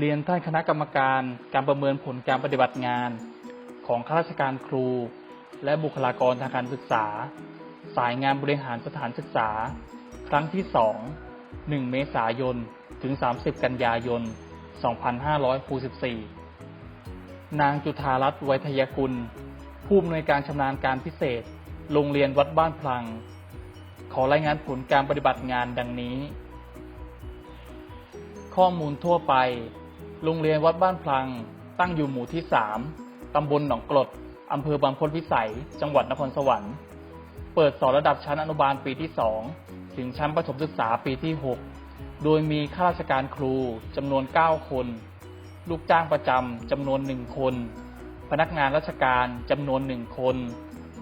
เรียนท่านคณะกรรมการการประเมินผลการปฏิบัติงาน ของข้าราชการครู และบุคลากรทางการศึกษา สายงานบริหารสถานศึกษา ครั้งที่ 2 1 เมษายน ถึง 30 กันยายน 2564 นางจุธารัตน์ไวยทยกุล ผู้อำนวยการชำนาญการพิเศษ โรงเรียนวัดบ้านพลัง ขอรายงานผลการปฏิบัติงานดังนี้ข้อมูลทั่วไป โรงเรียนวัดบ้านพลัง ตั้งอยู่หมู่ที่ 3 ตำบลหนองกรด อำเภอบางพลพิสัย จังหวัดนครสวรรค์ เปิดสอนระดับชั้นอนุบาลปีที่ 2 ถึงชั้นประถมศึกษาปีที่ 6 โดยมีข้าราชการครูจำนวน 9 คน ลูกจ้างประจำจำนวน 1 คน พนักงานราชการจำนวน 1 คน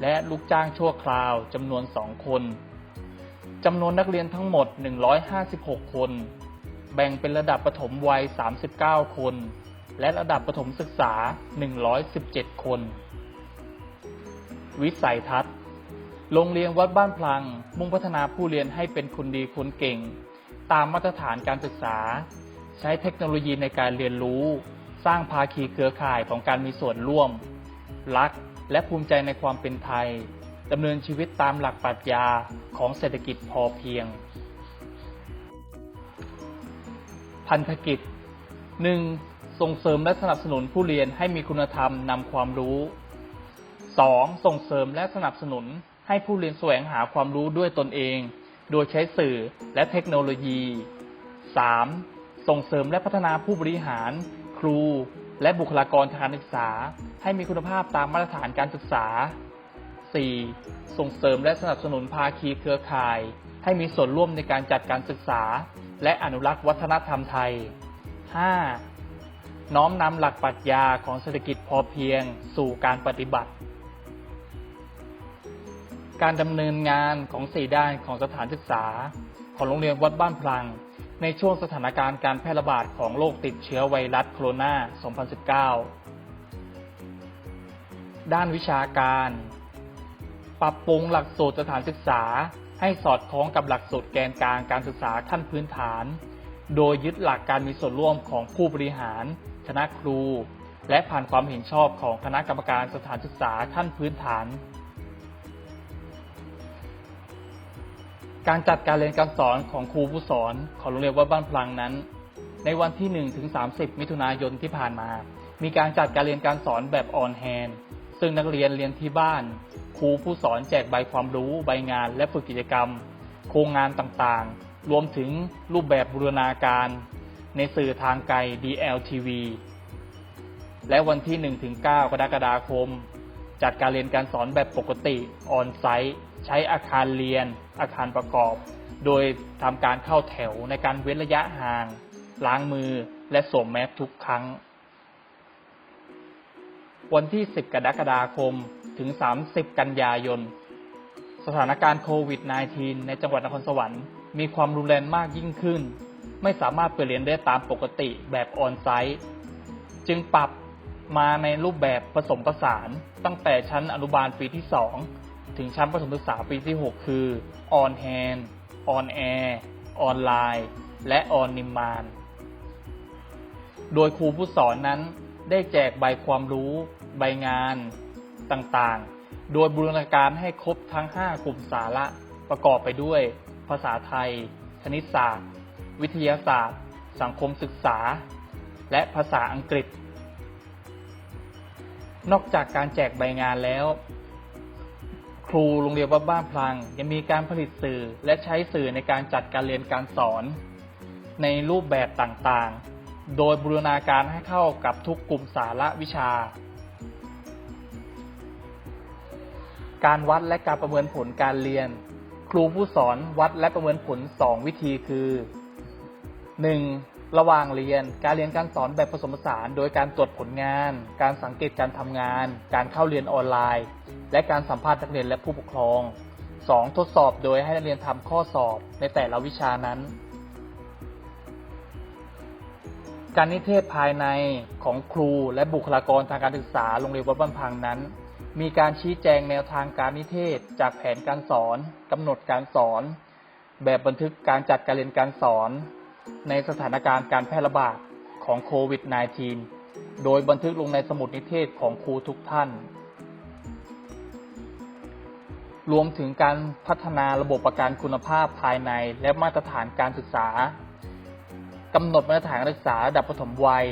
และลูกจ้างชั่วคราวจำนวน 2 คนจำนวนนักเรียนทั้งหมด 156 คน แบ่งเป็นระดับประถมวัย 39 คน และระดับประถมศึกษา 117 คน วิสัยทัศน์ โรงเรียนวัดบ้านพลัง มุ่งพัฒนาผู้เรียนให้เป็นคนดีคนเก่ง ตามมาตรฐานการศึกษา ใช้เทคโนโลยีในการเรียนรู้ สร้างภาคีเครือข่ายของการมีส่วนร่วม รักและภูมิใจในความเป็นไทยดำเนินชีวิตตามหลักปรัชญาของเศรษฐกิจพอเพียง พันธกิจ 1. ส่งเสริมและสนับสนุนผู้เรียนให้มีคุณธรรมนำความรู้ 2. ส่งเสริมและสนับสนุนให้ผู้เรียนแสวงหาความรู้ด้วยตนเอง โดยใช้สื่อและเทคโนโลยี 3. ส่งเสริมและพัฒนาผู้บริหาร ครู และบุคลากรทางการศึกษา ให้มีคุณภาพตามมาตรฐานการศึกษา 4. ส่งเสริมและสนับสนุนภาคีเครือข่าย ให้มีส่วนร่วมในการจัดการศึกษา และอนุรักษ์วัฒนธรรมไทย 5. น้อมนำหลักปรัชญาของเศรษฐกิจพอเพียงสู่การปฏิบัติ การดำเนินงานของสี่ด้านของสถานศึกษา ของโรงเรียนวัดบ้านพลัง ในช่วงสถานการณ์การแพร่ระบาดของโรคติดเชื้อไวรัสโคโรนา 2019 ด้านวิชาการ ปรับปรุงหลักสูตรสถานศึกษา ให้สอดคล้องกับหลักสูตรแกนกลางการศึกษาขั้นพื้นฐาน โดยยึดหลักการมีส่วนร่วมของผู้บริหาร คณะครู และผ่านความเห็นชอบของคณะกรรมการสถานศึกษาขั้นพื้นฐาน การจัดการเรียนการสอนของครูผู้สอนของโรงเรียนวัดบ้านพลังนั้น ในวันที่1ถึง30 มิถุนายนที่ผ่านมา มีการจัดการเรียนการสอนแบบออนแฮน ซึ่งนักเรียนเรียนที่บ้าน ครูผู้สอนแจกใบความรู้ ใบงาน และฝึกกิจกรรม โครงงานต่างๆ รวมถึงรูปแบบบูรณาการ ในสื่อทางไกล DLTV และวันที่ 1-9 กรกฎาคม จัดการเรียนการสอนแบบปกติออนไซต์ ใช้อาคารเรียน อาคารประกอบ โดยทำการเข้าแถวในการเว้นระยะห่าง ล้างมือและสวมแมสทุกครั้ง วันที่ 10 กรกฎาคม ถึง 30 กันยายน สถานการณ์โควิด -19 ในจังหวัดนครสวรรค์มีความรุนแรงมากยิ่งขึ้น ไม่สามารถเปิดเรียนได้ตามปกติแบบออนไซต์จึงปรับมาในรูปแบบผสมผสาน ตั้งแต่ชั้นอนุบาลปีที่ 2 ถึงชั้นประถมศึกษาปีที่ 6 คือ On Hand On Air ออนไลน์ และออนนิมาน โดยครูผู้สอนนั้น ได้แจกใบความรู้ ใบงานต่างๆ โดยบูรณาการให้ครบทั้ง 5 กลุ่มสาระประกอบไปด้วย ภาษาไทย คณิตศาสตร์ วิทยาศาสตร์ สังคมศึกษา และภาษาอังกฤษ นอกจากการแจกใบงานแล้ว ครูโรงเรียนวัดบ้านพลัง ยังมีการผลิตสื่อและใช้สื่อในการจัดการเรียนการสอน ในรูปแบบต่างๆ โดยบูรณาการให้เข้ากับทุกกลุ่มสาระวิชา การวัดและการประเมินผลการเรียน ครูผู้สอนวัดและประเมินผล 2 วิธีคือ 1. ระหว่างเรียนการเรียนการสอนแบบผสมผสานโดยการตรวจผลงาน การสังเกตการทำงาน การเข้าเรียนออนไลน์ และการสัมภาษณ์นักเรียนและผู้ปกครอง 2. ทดสอบโดยให้นักเรียนทำข้อสอบในแต่ละวิชานั้น การนิเทศภายในของครูและบุคลากรทางการศึกษาโรงเรียนวัดบ้านพังนั้น มีการชี้แจงแนวทางการนิเทศ จากแผนการสอนกำหนดการสอน แบบบันทึกการจัดการเรียนการสอน ในสถานการณ์การแพร่ระบาดของโควิด -19 โดยบันทึกลงในสมุดนิเทศของครูทุกท่าน รวมถึงการพัฒนาระบบประกันคุณภาพภายในและมาตรฐานการศึกษา กำหนดมาตรฐานการศึกษาระดับประถมวัย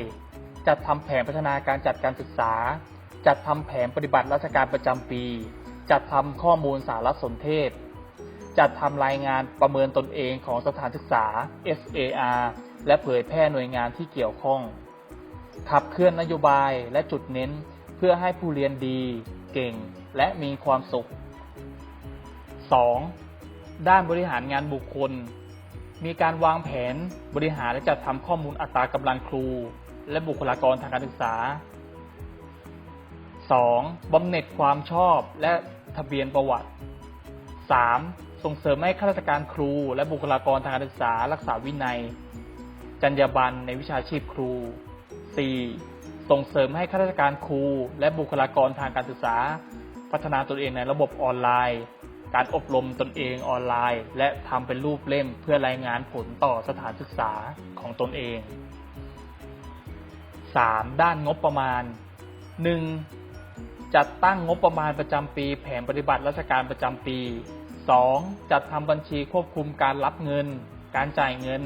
จัดทำแผนพัฒนาการจัดการศึกษา จัดทำแผนปฏิบัติราชการประจำปี จัดทำข้อมูลสารสนเทศ จัดทำรายงานประเมินตนเองของสถานศึกษา SAR และเผยแพร่หน่วยงานที่เกี่ยวข้อง ขับเคลื่อนนโยบายและจุดเน้นเพื่อให้ผู้เรียนดี เก่ง และมีความสุข 2. ด้านบริหารงานบุคคล มีการวางแผนบริหารและจัดทำข้อมูลอัตรากำลังครู และบุคลากรทางการศึกษา 2. บำเหน็จความชอบและทะเบียนประวัติ 3. ส่งเสริมให้ข้าราชการครู และบุคลากรทางการศึกษา รักษาวินัย จรรยาบรรณในวิชาชีพครู 4. ส่งเสริมให้ข้าราชการครู และบุคลากรทางการศึกษา พัฒนาตนเองในระบบออนไลน์ การอบรมตนเองออนไลน์ และทำเป็นรูปเล่มเพื่อรายงานผลต่อสถานศึกษาของตนเอง 3. ด้านงบประมาณ 1. จัดตั้งงบประมาณประจำปี แผนปฏิบัติราชการประจำปี 2. จัดทำบัญชีควบคุมการรับเงิน การจ่ายเงิน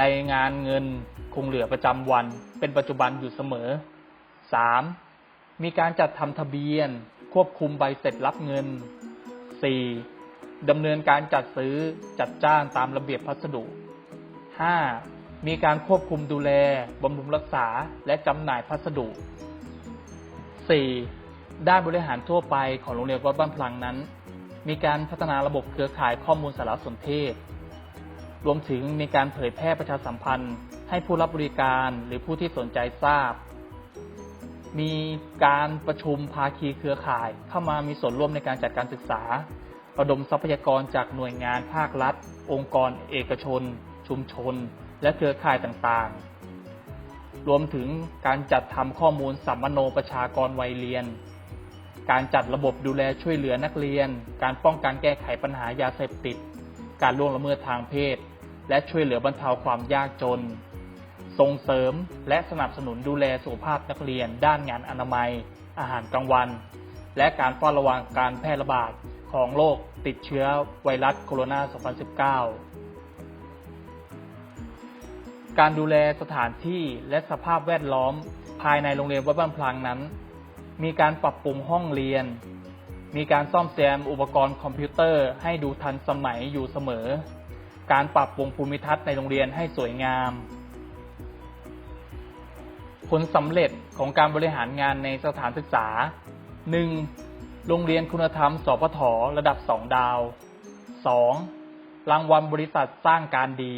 รายงานเงินคงเหลือประจำวัน เป็นปัจจุบันอยู่เสมอ 3. มีการจัดทำทะเบียน ควบคุมใบเสร็จรับเงิน 4. ดำเนินการจัดซื้อจัดจ้างตามระเบียบพัสดุ 5. มีการควบคุมดูแลบำรุงรักษาและจำหน่ายพัสดุ 4. ด้านบริหารทั่วไปของโรงเรียนวัดบ้านพลังนั้น มีการพัฒนาระบบเครือข่ายข้อมูลสารสนเทศ รวมถึงมีการเผยแพร่ประชาสัมพันธ์ ให้ผู้รับบริการหรือผู้ที่สนใจทราบ มีการประชุมภาคีเครือข่าย เข้ามามีส่วนร่วมในการจัดการศึกษา ระดมทรัพยากรจากหน่วยงานภาครัฐ องค์กร เอกชน ชุมชน และเครือข่ายต่างๆ รวมถึงการจัดทำข้อมูลสัมมโนประชากรวัยเรียน การจัดระบบดูแลช่วยเหลือนักเรียน การป้องกันแก้ไขปัญหายาเสพติด การล่วงละเมิดทางเพศ และช่วยเหลือบรรเทาความยากจน ส่งเสริมและสนับสนุนดูแลสุขภาพนักเรียน ด้านงานอนามัย อาหารกลางวัน และการเฝ้าระวังการแพร่ระบาดของโรคติดเชื้อไวรัสโคโรนา 2019 การดูแลสถานที่และสภาพแวดล้อมภายในโรงเรียนวัดบ้านพลังนั้น มีการปรับปรุงห้องเรียน มีการซ่อมแซมอุปกรณ์คอมพิวเตอร์ให้ดูทันสมัยอยู่เสมอ การปรับปรุงภูมิทัศน์ในโรงเรียนให้สวยงาม ผลสำเร็จของการบริหารงานในสถานศึกษา 1. โรงเรียนคุณธรรม สพทระดับ 2 ดาว 2. รางวัลบริษัทสร้างการดี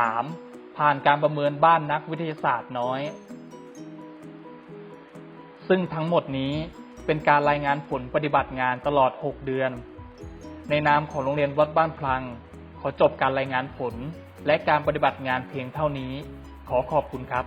3. ผ่านการประเมินบ้านนักวิทยาศาสตร์น้อย ซึ่งทั้งหมดนี้เป็นการรายงานผลปฏิบัติงานตลอด 6 เดือน ในนามของโรงเรียนวัดบ้านพลัง ขอจบการรายงานผลและการปฏิบัติงานเพียงเท่านี้ ขอขอบคุณครับ